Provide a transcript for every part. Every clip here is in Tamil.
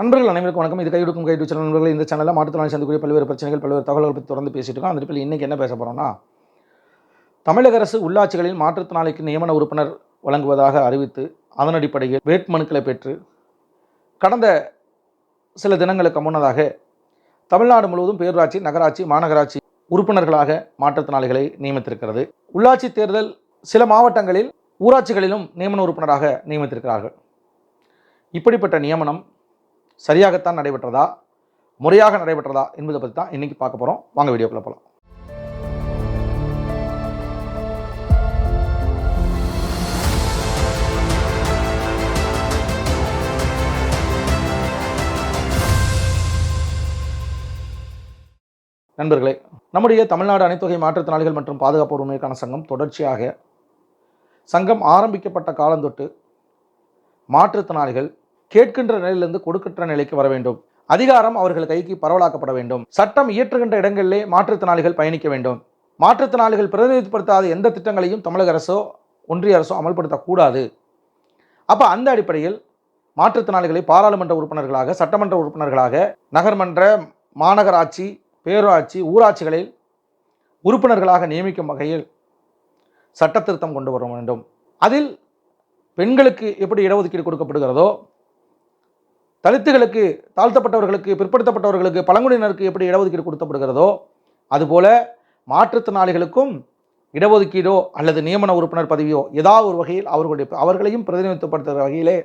நண்பர்கள் அனைவருக்கும் வணக்கம். இது கையெடுக்கும் கைடு சேனல் நண்பர்கள் இந்த சேனலில் மாற்றுத்திறனாளி சந்திக்கூடிய பல்வேறு பிரச்சனைகள் பல்வேறு தகவல்கள் பற்றி தொடர்ந்து பேசிட்டு இருக்கோம். அந்த அடிப்படையில் இன்றைக்கி என்ன பேச போகிறோம்னா தமிழக அரசு உள்ளாட்சிகளில் மாற்றுத்திறனாளிக்கு நியமன உறுப்பினர் வழங்குவதாக அறிவித்து அதன் அடிப்படையில் வேட்புமனுக்களை பெற்று கடந்த சில தினங்களுக்கு முன்னதாக தமிழ்நாடு முழுவதும் பேரூராட்சி நகராட்சி மாநகராட்சி உறுப்பினர்களாக மாற்றுத்திறனாளிகளை நியமித்திருக்கிறது. உள்ளாட்சி தேர்தல் சில மாவட்டங்களில் ஊராட்சிகளிலும் நியமன உறுப்பினராக நியமித்திருக்கிறார்கள். இப்படிப்பட்ட நியமனம் சரியாகத்தான் நடைபெற்றதா? முறையாக நடைபெற்றதா? என்பதை பற்றி தான் இன்றைக்கி பார்க்க போகிறோம் வாங்க வீடியோக்குள்ளே போகலாம் நண்பர்களே நம்முடைய தமிழ்நாடு அனைத்தொகை மாற்றுத்திறனாளிகள் மற்றும் பாதுகாப்பு உரிமைக்கான சங்கம் தொடர்ச்சியாக சங்கம் ஆரம்பிக்கப்பட்ட காலந்தொட்டு மாற்றுத்திறனாளிகள் கேட்கின்ற நிலையிலிருந்து கொடுக்கின்ற நிலைக்கு வர வேண்டும். அதிகாரம் அவர்கள் கைக்கு பரவலாக்கப்பட வேண்டும். சட்டம் இயற்றுகின்ற இடங்களிலே மாற்றுத்திறனாளிகள் பயணிக்க வேண்டும். மாற்றுத்திறனாளிகள் பிரதிநிதிப்படுத்தாத எந்த திட்டங்களையும் தமிழக அரசோ ஒன்றிய அரசோ அமல்படுத்தக்கூடாது. அப்போ அந்த அடிப்படையில் மாற்றுத்திறனாளிகளை பாராளுமன்ற உறுப்பினர்களாக சட்டமன்ற உறுப்பினர்களாக நகர்மன்ற மாநகராட்சி பேரூராட்சி ஊராட்சிகளில் உறுப்பினர்களாக நியமிக்கும் வகையில் சட்ட திருத்தம் கொண்டு வர வேண்டும். அதில் பெண்களுக்கு எப்படி இடஒதுக்கீடு கொடுக்கப்படுகிறதோ தலித்துகளுக்கு தாழ்த்தப்பட்டவர்களுக்கு பிற்படுத்தப்பட்டவர்களுக்கு பழங்குடியினருக்கு எப்படி இடஒதுக்கீடு கொடுக்கப்படுகிறதோ அதுபோல மாற்றுத்திறனாளிகளுக்கும் இடஒதுக்கீடோ அல்லது நியமன உறுப்பினர் பதவியோ ஏதாவது ஒரு வகையில் அவர்களுடைய அவர்களையும் பிரதிநிதித்துவப்படுத்துகிற வகையிலே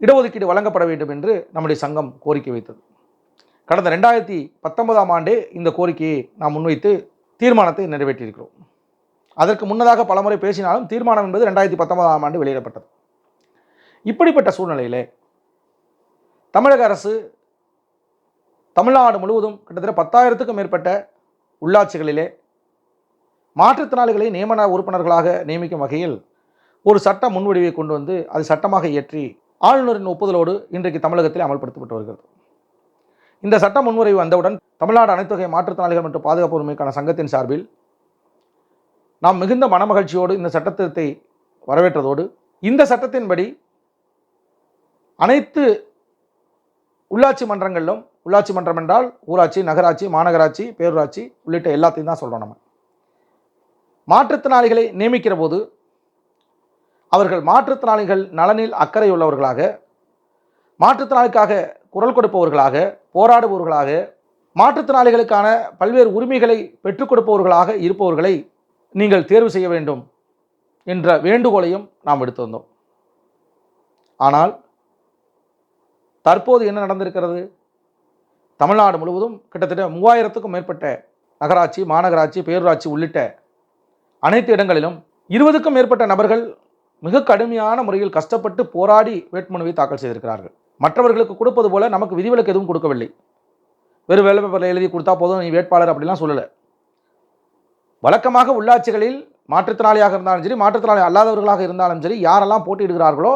இடஒதுக்கீடு வழங்கப்பட வேண்டும் என்று நம்முடைய சங்கம் கோரிக்கை வைத்தது. கடந்த ரெண்டாயிரத்தி பத்தொன்பதாம் ஆண்டே இந்த கோரிக்கையை நாம் முன்வைத்து தீர்மானத்தை நிறைவேற்றியிருக்கிறோம். அதற்கு முன்னதாக பலமுறை பேசினாலும் தீர்மானம் என்பது ரெண்டாயிரத்தி பத்தொன்பதாம் ஆண்டு வெளியிடப்பட்டது. இப்படிப்பட்ட சூழ்நிலையிலே தமிழக அரசு தமிழ்நாடு முழுவதும் கிட்டத்தட்ட பத்தாயிரத்துக்கும் மேற்பட்ட உள்ளாட்சிகளிலே மாற்றுத்திறனாளிகளை நியமன உறுப்பினர்களாக நியமிக்கும் வகையில் ஒரு சட்ட முன்வடிவை கொண்டு வந்து அது சட்டமாக இயற்றி ஆளுநரின் ஒப்புதலோடு இன்றைக்கு தமிழகத்தில் அமல்படுத்தப்பட்டு வருகிறது இந்த சட்ட முன்வரைவு வந்தவுடன் தமிழ்நாடு அனைத்துகை மாற்றுத்திறனாளிகள் மற்றும் பாதுகாப்பு உரிமைக்கான சங்கத்தின் சார்பில் நாம் மிகுந்த மனமகிழ்ச்சியோடு இந்த சட்டத்திட்டத்தை வரவேற்றதோடு இந்த சட்டத்தின்படி அனைத்து உள்ளாட்சி மன்றங்களிலும் உள்ளாட்சி மன்றம் என்றால் ஊராட்சி நகராட்சி மாநகராட்சி பேரூராட்சி உள்ளிட்ட எல்லாத்தையும் தான் சொல்கிறோம் நம்ம. மாற்றுத்திறனாளிகளை நியமிக்கிற போது அவர்கள் மாற்றுத்திறனாளிகள் நலனில் அக்கறை உள்ளவர்களாக மாற்றுத்திறனாளிக்காக குரல் கொடுப்பவர்களாக போராடுபவர்களாக மாற்றுத்திறனாளிகளுக்கான பல்வேறு உரிமைகளை பெற்றுக் கொடுப்பவர்களாக இருப்பவர்களை நீங்கள் தேர்வு செய்ய வேண்டும் என்ற வேண்டுகோளையும் நாம் எடுத்து வந்தோம். ஆனால் தற்போது என்ன நடந்திருக்கிறது? தமிழ்நாடு முழுவதும் கிட்டத்தட்ட மூவாயிரத்துக்கும் மேற்பட்ட நகராட்சி மாநகராட்சி பேரூராட்சி உள்ளிட்ட அனைத்து இடங்களிலும் இருபதுக்கும் மேற்பட்ட நபர்கள் மிக கடுமையான முறையில் கஷ்டப்பட்டு போராடி வேட்புமனுவை தாக்கல் செய்திருக்கிறார்கள். மற்றவர்களுக்கு கொடுப்பது போல நமக்கு விதிவிலக்கு எதுவும் கொடுக்கவில்லை. வெறும் வேலை பேப்பரில் எழுதி கொடுத்தா போதும் நீ வேட்பாளர் அப்படிலாம் சொல்லலை. வழக்கமாக உள்ளாட்சிகளில் மாற்றுத்திறனாளியாக இருந்தாலும் சரி மாற்றுத்திறனாளி அல்லாதவர்களாக இருந்தாலும் சரி யாரெல்லாம் போட்டியிடுகிறார்களோ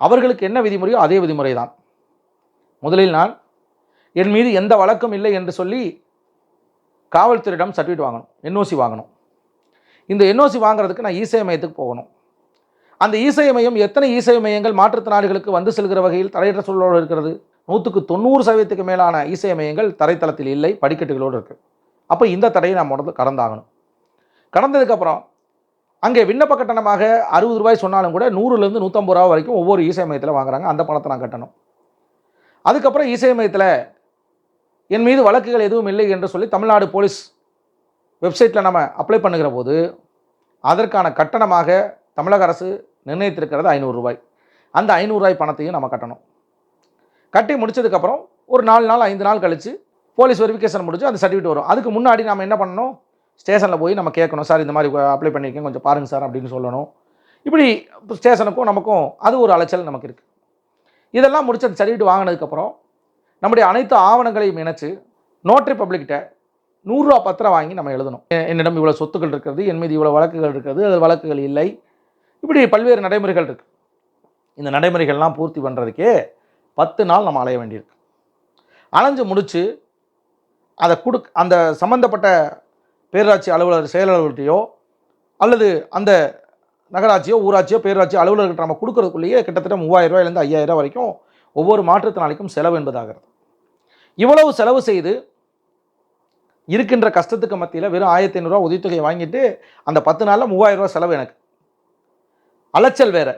அவர்களுக்கு என்ன விதிமுறையோ அதே விதிமுறை தான் முதலில் நான் என் மீது எந்த வழக்கும் இல்லை என்று சொல்லி காவல்துறையிடம் சர்டிஃபிகேட் வாங்கணும் என்ஓசி வாங்கணும். இந்த என்ஓசி வாங்குறதுக்கு நான் இசை மையத்துக்கு போகணும். அந்த இசை மையம் எத்தனை இசை மையங்கள் மாற்றுத்திறனாளிகளுக்கு வந்து செல்கிற வகையில் தரையற்ற சூழலோடு இருக்கிறது? நூற்றுக்கு தொண்ணூறு சதவீதத்துக்கு மேலான இசை மையங்கள் தரைத்தளத்தில் இல்லை படிக்கட்டுகளோடு இருக்குது அப்போ இந்த தடையை நாம் உடம்பு கடந்தாகணும். கடந்ததுக்கப்புறம் அங்கே விண்ணப்ப கட்டணமாக அறுபது ரூபாய் சொன்னாலும் கூட நூறுலேருந்து நூற்றம்பது ரூபா வரைக்கும் ஒவ்வொரு இசை மையத்தில் வாங்குறாங்க. அந்த பணத்தை நான் கட்டணும். அதுக்கப்புறம் இசை மையத்தில் என் மீது வழக்குகள் எதுவும் இல்லை என்று சொல்லி தமிழ்நாடு போலீஸ் வெப்சைட்டில் நம்ம அப்ளை பண்ணுகிற போது அதற்கான கட்டணமாக தமிழக அரசு நிர்ணயித்திருக்கிறது ஐநூறு ரூபாய். அந்த ஐநூறுரூவாய் பணத்தையும் நம்ம கட்டணும். கட்டி முடிச்சதுக்கப்புறம் ஒரு நாலு நாள் ஐந்து நாள் கழித்து போலீஸ் வெரிஃபிகேஷன் முடிச்சு அந்த சர்டிஃபிகேட் வரும். அதுக்கு முன்னாடி நம்ம என்ன பண்ணணும்? ஸ்டேஷனில் போய் நம்ம கேட்கணும் சார் இந்த மாதிரி அப்ளை பண்ணியிருக்கேன் கொஞ்சம் பாருங்கள் சார் அப்படின்னு சொல்லணும். இப்படி ஸ்டேஷனுக்கும் நமக்கும் அது ஒரு அலைச்சல் நமக்கு இருக்குது இதெல்லாம் முடிச்சு அந்த சர்டிஃபிகேட் வாங்கினதுக்கப்புறம் நம்முடைய அனைத்து ஆவணங்களையும் இணைச்சு நோட்டரி பப்ளிக்கிட்ட நூறுரூவா பத்திரம் வாங்கி நம்ம எழுதணும். என்னிடம் இவ்வளோ சொத்துக்கள் இருக்கிறது என் மீது இவ்வளோ வழக்குகள் இருக்கிறது அது வழக்குகள் இல்லை. இப்படி பல்வேறு நடைமுறைகள் இருக்குது இந்த நடைமுறைகள்லாம் பூர்த்தி பண்ணுறதுக்கே பத்து நாள் நம்ம அலைய வேண்டியிருக்கு. அலைஞ்சு முடித்து அதை கொடு அந்த சம்மந்தப்பட்ட பேரூராட்சி அலுவலர் செயலாளர்கள்ட்டையோ அல்லது அந்த நகராட்சியோ ஊராட்சியோ பேரூராட்சி அலுவலர்கள் நம்ம கொடுக்குறதுக்குள்ளேயே கிட்டத்தட்ட மூவாயிரம் ரூபாயிலேருந்து ஐயாயிரம் வரைக்கும் ஒவ்வொரு மாற்றுத்திறனாளிக்கும் செலவு என்பதாகிறது. இவ்வளவு செலவு செய்து இருக்கின்ற கஷ்டத்துக்கு மத்தியில் வெறும் ஆயிரத்தி ஐநூறுரூவா உதவித்தொகையை வாங்கிட்டு அந்த பத்து நாளில் மூவாயிரம் ரூபா செலவு எனக்கு. அலைச்சல் வேற.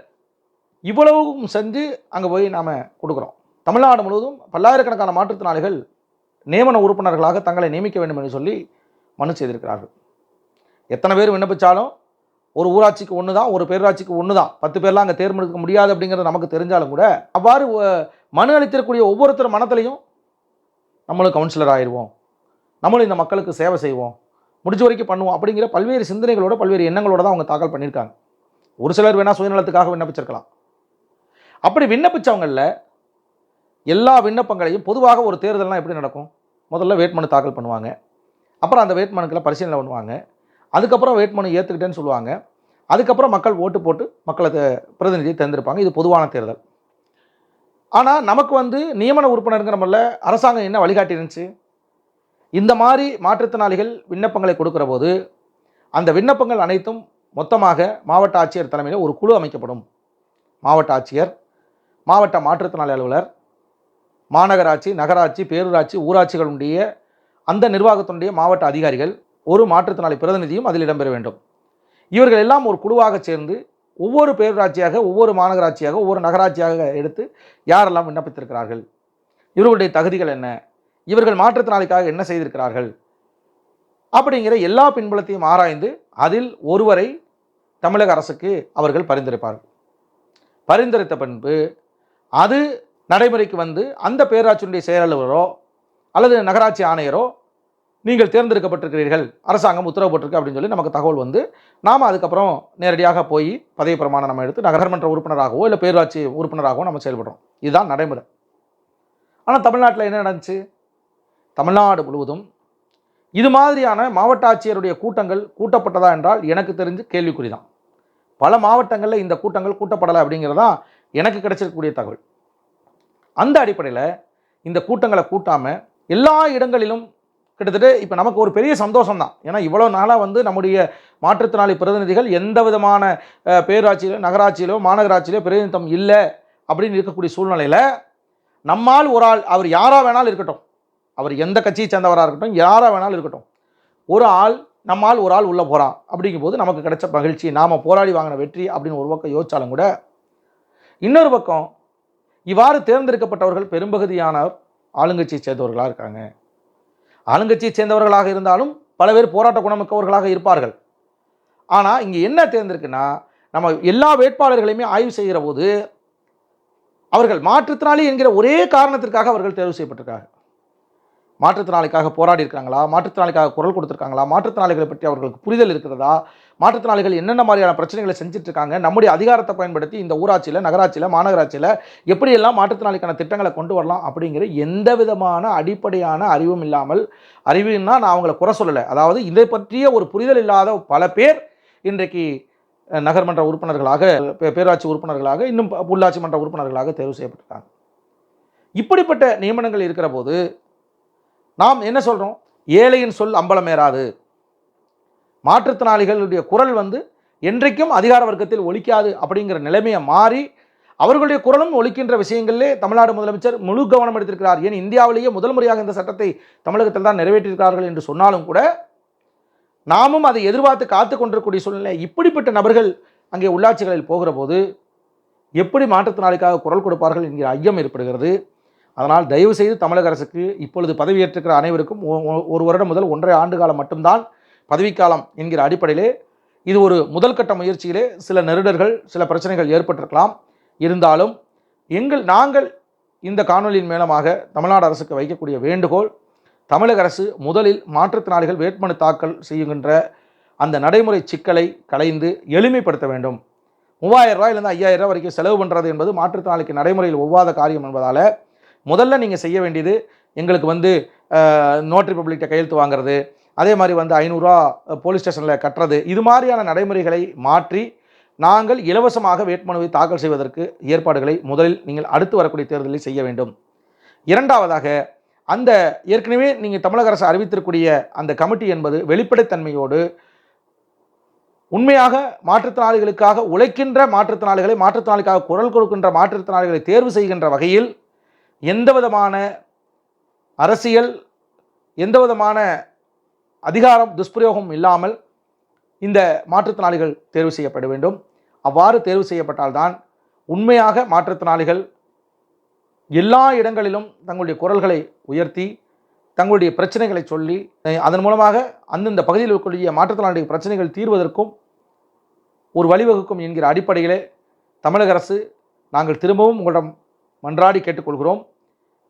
இவ்வளவும் செஞ்சு அங்கே போய் நாம் கொடுக்குறோம். தமிழ்நாடு முழுவதும் பல்லாயிரக்கணக்கான மாற்றுத்திறனாளிகள் நியமன உறுப்பினர்களாக தங்களை நியமிக்க வேண்டும் என்று சொல்லி மனு செய்திருக்கிறார்கள். எத்தனை பேர் விண்ணப்பிச்சாலும் ஒரு ஊராட்சிக்கு ஒன்று தான் ஒரு பேரூராட்சிக்கு ஒன்று தான் பத்து பேர்லாம் அங்கே தேர்ந்தெடுக்க முடியாது அப்படிங்கிறது நமக்கு தெரிஞ்சாலும் கூட அவ்வாறு மனு அளித்திருக்கக்கூடிய ஒவ்வொருத்தர் மனத்திலையும் நம்மளும் கவுன்சிலர் ஆயிடுவோம் நம்மளும் இந்த மக்களுக்கு சேவை செய்வோம். முடிஞ்ச வரைக்கும் பண்ணுவோம் அப்படிங்கிற பல்வேறு சிந்தனைகளோட பல்வேறு எண்ணங்களோட தான் அவங்க தாக்கல் பண்ணியிருக்காங்க. ஒரு சிலர் வேணால் சுயநலத்துக்காக விண்ணப்பிச்சிருக்கலாம். அப்படி விண்ணப்பித்தவங்களில் எல்லா விண்ணப்பங்களையும் பொதுவாக ஒரு தேர்தல்லாம் எப்படி நடக்கும்? முதல்ல வேட்புமனு தாக்கல் பண்ணுவாங்க. அப்புறம் அந்த வேட்புமனுக்களை பரிசீலனை பண்ணுவாங்க. அதுக்கப்புறம் வேட்புமனு ஏற்றுக்கிட்டேன்னு சொல்லுவாங்க. அதுக்கப்புறம் மக்கள் ஓட்டு போட்டு மக்களை பிரதிநிதியை தேர்ந்தெடுப்பாங்க. இது பொதுவான தேர்தல். ஆனால் நமக்கு வந்து நியமன உறுப்பினருங்கிற முறையில் அரசாங்கம் என்ன வழிகாட்டி இருந்துச்சு? இந்த மாதிரி மாற்றுத்திறனாளிகள் விண்ணப்பங்களை கொடுக்குற போது அந்த விண்ணப்பங்கள் அனைத்தும் மொத்தமாக மாவட்ட ஆட்சியர் தலைமையில் ஒரு குழு அமைக்கப்படும். மாவட்ட ஆட்சியர் மாவட்ட மாற்றுத்திறனாளி அலுவலர் மாநகராட்சி நகராட்சி பேரூராட்சி ஊராட்சிகளுடைய அந்த நிர்வாகத்தினுடைய மாவட்ட அதிகாரிகள் ஒரு மாற்றுத்திறனாளி பிரதிநிதியும் அதில் இடம்பெற வேண்டும். இவர்கள் எல்லாம் ஒரு குழுவாக சேர்ந்து ஒவ்வொரு பேரூராட்சியாக ஒவ்வொரு மாநகராட்சியாக ஒவ்வொரு நகராட்சியாக எடுத்து யாரெல்லாம் விண்ணப்பித்திருக்கிறார்கள்? இவர்களுடைய தகுதிகள் என்ன? இவர்கள் மாற்றுத்திறனாளிக்காக என்ன செய்திருக்கிறார்கள்? அப்படிங்கிற எல்லா பின்புலத்தையும் ஆராய்ந்து அதில் ஒருவரை தமிழக அரசுக்கு அவர்கள் பரிந்துரைப்பார்கள். பரிந்துரைத்த பின்பு அது நடைமுறைக்கு வந்து அந்த பேராட்சியினுடைய செயலாளரோ அல்லது நகராட்சி ஆணையரோ நீங்கள் தேர்ந்தெடுக்கப்பட்டிருக்கிறீர்கள் அரசாங்கம் உத்தரவு போட்டிருக்கு அப்படின்னு சொல்லி நமக்கு தகவல் வந்து நாம் அதுக்கப்புறம் நேரடியாக போய் பதவி பிரமாணம் நம்ம எடுத்து நகர்மன்ற உறுப்பினராகவோ இல்லை பேரூராட்சி உறுப்பினராகவோ நம்ம செயல்படுறோம். இதுதான் நடைமுறை. ஆனால் தமிழ்நாட்டில் என்ன நடந்துச்சு? தமிழ்நாடு முழுவதும் இது மாதிரியான மாவட்ட ஆட்சியருடைய கூட்டங்கள் கூட்டப்பட்டதா என்றால் எனக்கு தெரிஞ்சு கேள்விக்குறி தான் பல மாவட்டங்களில் இந்த கூட்டங்கள் கூட்டப்படலை அப்படிங்கிறதா எனக்கு கிடைச்சிருக்கக்கூடிய தகவல். அந்த அடிப்படையில் இந்த கூட்டங்களை கூட்டாமல் எல்லா இடங்களிலும் கிட்டத்தட்ட இப்போ நமக்கு ஒரு பெரிய சந்தோஷம் தான் ஏன்னா இவ்வளோ நாளாக வந்து நம்முடைய மாற்றுத்திறனாளி பிரதிநிதிகள் எந்த விதமான பேராட்சியிலோ நகராட்சியிலோ மாநகராட்சியிலோ பிரதிநிதித்துவம் இல்லை அப்படின்னு இருக்கக்கூடிய சூழ்நிலையில் நம்மால் ஒரு ஆள் அவர் யாராக வேணாலும் இருக்கட்டும். அவர் எந்த கட்சியை சேர்ந்தவராக இருக்கட்டும் யாராக வேணாலும் இருக்கட்டும். ஒரு ஆள் நம்மால் ஒரு ஆள் உள்ளே போகிறான் அப்படிங்கும்போது நமக்கு கிடைச்ச மகிழ்ச்சி நாம் போராடி வாங்கின வெற்றி அப்படின்னு ஒரு பக்கம் யோசித்தாலும் கூட இன்னொரு பக்கம் இவ்வாறு தேர்ந்தெடுக்கப்பட்டவர்கள் பெரும்பகுதியான ஆளுங்கட்சியை சேர்ந்தவர்களாக இருக்காங்க. ஆளுங்கட்சியை சேர்ந்தவர்களாக இருந்தாலும் பல பேர் போராட்ட குணமிக்கவர்களாக இருப்பார்கள். ஆனால் இங்கே என்ன தேர்ந்திருக்குன்னா நம்ம எல்லா வேட்பாளர்களையுமே ஆய்வு செய்கிற போது அவர்கள் மாற்றுத்திறனாளி என்கிற ஒரே காரணத்திற்காக அவர்கள் தேர்வு செய்யப்பட்டிருக்காங்க. மாற்றுத்திறனாளிக்காக போராடி இருக்காங்களா மாற்றுத்திறனாளிக்காக குரல் கொடுத்துருக்காங்களா? மாற்றுத்திறனாளிகளை பற்றி அவர்களுக்கு புரிதல் இருக்கிறதா? மாற்றுத்திறனாளிகள் என்னென்ன மாதிரியான பிரச்சனைகளை செஞ்சுட்டு இருக்காங்க நம்முடைய அதிகாரத்தை பயன்படுத்தி இந்த ஊராட்சியில் நகராட்சியில் மாநகராட்சியில் எப்படியெல்லாம் மாற்றுத்திறனாளிக்கான திட்டங்களை கொண்டு வரலாம் அப்படிங்கிற எந்த விதமான அடிப்படையான அறிவும் இல்லாமல் அறிவுன்னா நான் அவங்கள குறை சொல்லலை. அதாவது இதை பற்றிய ஒரு புரிதல் இல்லாத பல பேர் இன்றைக்கு நகர்மன்ற உறுப்பினர்களாக பே- பேராட்சி உறுப்பினர்களாக இன்னும் உள்ளாட்சி மன்ற உறுப்பினர்களாக தேர்வு செய்யப்பட்டிருக்காங்க. இப்படிப்பட்ட நியமனங்கள் இருக்கிற போது நாம் என்ன சொல்கிறோம் ஏழையின் சொல் அம்பலமேறாது. மாற்றுத்திறனாளிகளுடைய குரல் வந்து என்றைக்கும் அதிகார வர்க்கத்தில் ஒழிக்காது அப்படிங்கிற நிலைமையை மாறி அவர்களுடைய குரலும் ஒழிக்கின்ற விஷயங்களிலே தமிழ்நாடு முதலமைச்சர் முழு கவனம் எடுத்திருக்கிறார். ஏன் இந்தியாவிலேயே முதல் முறையாக இந்த சட்டத்தை தமிழகத்தில் தான் நிறைவேற்றியிருக்கிறார்கள் என்று சொன்னாலும் கூட நாமும் அதை எதிர்பார்த்து காத்து கொண்டிருக்கக்கூடிய சூழ்நிலை. இப்படிப்பட்ட நபர்கள் அங்கே உள்ளாட்சிகளில் போகிற போது எப்படி மாற்றுத்திறனாளிக்காக குரல் கொடுப்பார்கள் என்கிற ஐயம் ஏற்படுகிறது. அதனால் தயவு செய்து தமிழக அரசுக்கு இப்பொழுது பதவியேற்றிருக்கிற அனைவருக்கும் ஒரு வருடம் முதல் ஒன்றரை ஆண்டு காலம் மட்டும்தான் பதவிக்காலம் என்கிற அடிப்படையிலே இது ஒரு முதல் கட்ட முயற்சியிலே சில நெருடர்கள் சில பிரச்சனைகள் ஏற்பட்டிருக்கலாம். இருந்தாலும் எங்கள் நாங்கள் இந்த காணொலியின் மூலமாக தமிழ்நாடு அரசுக்கு வைக்கக்கூடிய வேண்டுகோள் தமிழக அரசு முதலில் மாற்றுத்திறனாளிகள் வேட்புமனு தாக்கல் செய்கின்ற அந்த நடைமுறை சிக்கலை களைந்து எளிமைப்படுத்த வேண்டும். மூவாயிரம் ரூபாயிலிருந்து ஐயாயிரம் ரூபாய் வரைக்கும் செலவு பண்ணுறது என்பது மாற்றுத்திறனாளிக்கு நடைமுறையில் ஒவ்வாத காரியம் என்பதால் முதல்ல நீங்கள் செய்ய வேண்டியது எங்களுக்கு வந்து நோட்டரி பப்ளிக்கிட்ட கையெழுத்து வாங்குறது அதே மாதிரி வந்து ஐநூறுரூவா போலீஸ் ஸ்டேஷனில் கட்டுறது இது மாதிரியான நடைமுறைகளை மாற்றி நாங்கள் இலவசமாக வேட்புமனுவை தாக்கல் செய்வதற்கு ஏற்பாடுகளை முதலில் நீங்கள் அடுத்து வரக்கூடிய தேர்தலில் செய்ய வேண்டும். இரண்டாவதாக அந்த ஏற்கனவே நீங்கள் தமிழக அரசு அறிவித்திருக்கூடிய அந்த கமிட்டி என்பது வெளிப்படைத்தன்மையோடு உண்மையாக மாற்றுத்திறனாளிகளுக்காக உழைக்கின்ற மாற்றுத்திறனாளிகளை மாற்றுத்திறனாளிக்காக குரல் கொடுக்கின்ற மாற்றுத்திறனாளிகளை தேர்வு செய்கின்ற வகையில் எந்த விதமான அரசியல் எந்த விதமான அதிகாரம் துஷ்பிரயோகம் இல்லாமல் இந்த மாற்றுத்திறனாளிகள் தேர்வு செய்யப்பட வேண்டும். அவ்வாறு தேர்வு செய்யப்பட்டால்தான் உண்மையாக மாற்றுத்திறனாளிகள் எல்லா இடங்களிலும் தங்களுடைய குரல்களை உயர்த்தி தங்களுடைய பிரச்சனைகளை சொல்லி அதன் மூலமாக அந்தந்த பகுதியில் இருக்கக்கூடிய மாற்றுத்திறனாளிகள் பிரச்சனைகள் தீர்வதற்கும் ஒரு வழிவகுக்கும் என்கிற அடிப்படையிலே தமிழக அரசு நாங்கள் திரும்பவும் உங்களிடம் மன்றாடி கேட்டுக்கொள்கிறோம்.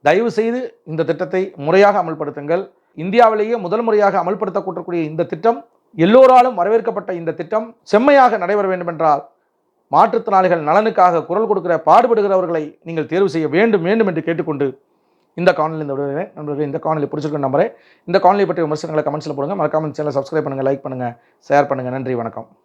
தயவு செய்து இந்த திட்டத்தை முறையாக அமல்படுத்துங்கள். இந்தியாவிலேயே முதல் முறையாக அமல்படுத்தக்கூடக்கூடிய இந்த திட்டம் எல்லோராலும் வரவேற்கப்பட்ட இந்த திட்டம் செம்மையாக நடைபெற வேண்டும் என்றால் மாற்றுத்திறனாளிகள் நலனுக்காக குரல் கொடுக்கிற பாடுபடுகிறவர்களை நீங்கள் தேர்வு செய்ய வேண்டும் வேண்டும் என்று கேட்டுக்கொண்டு இந்த காணொலி இந்த விடுகிறேன் நண்பர்களே இந்த காணொலி பிடிச்சிருக்க நம்பரே இந்த காணொலி பற்றிய விமர்சனங்களை கமெண்ட்ஸில் போடுங்க. மறக்காமல் சேனலை சப்ஸ்கிரைப் பண்ணுங்கள் லைக் பண்ணுங்கள் ஷேர் பண்ணுங்கள் நன்றி வணக்கம்.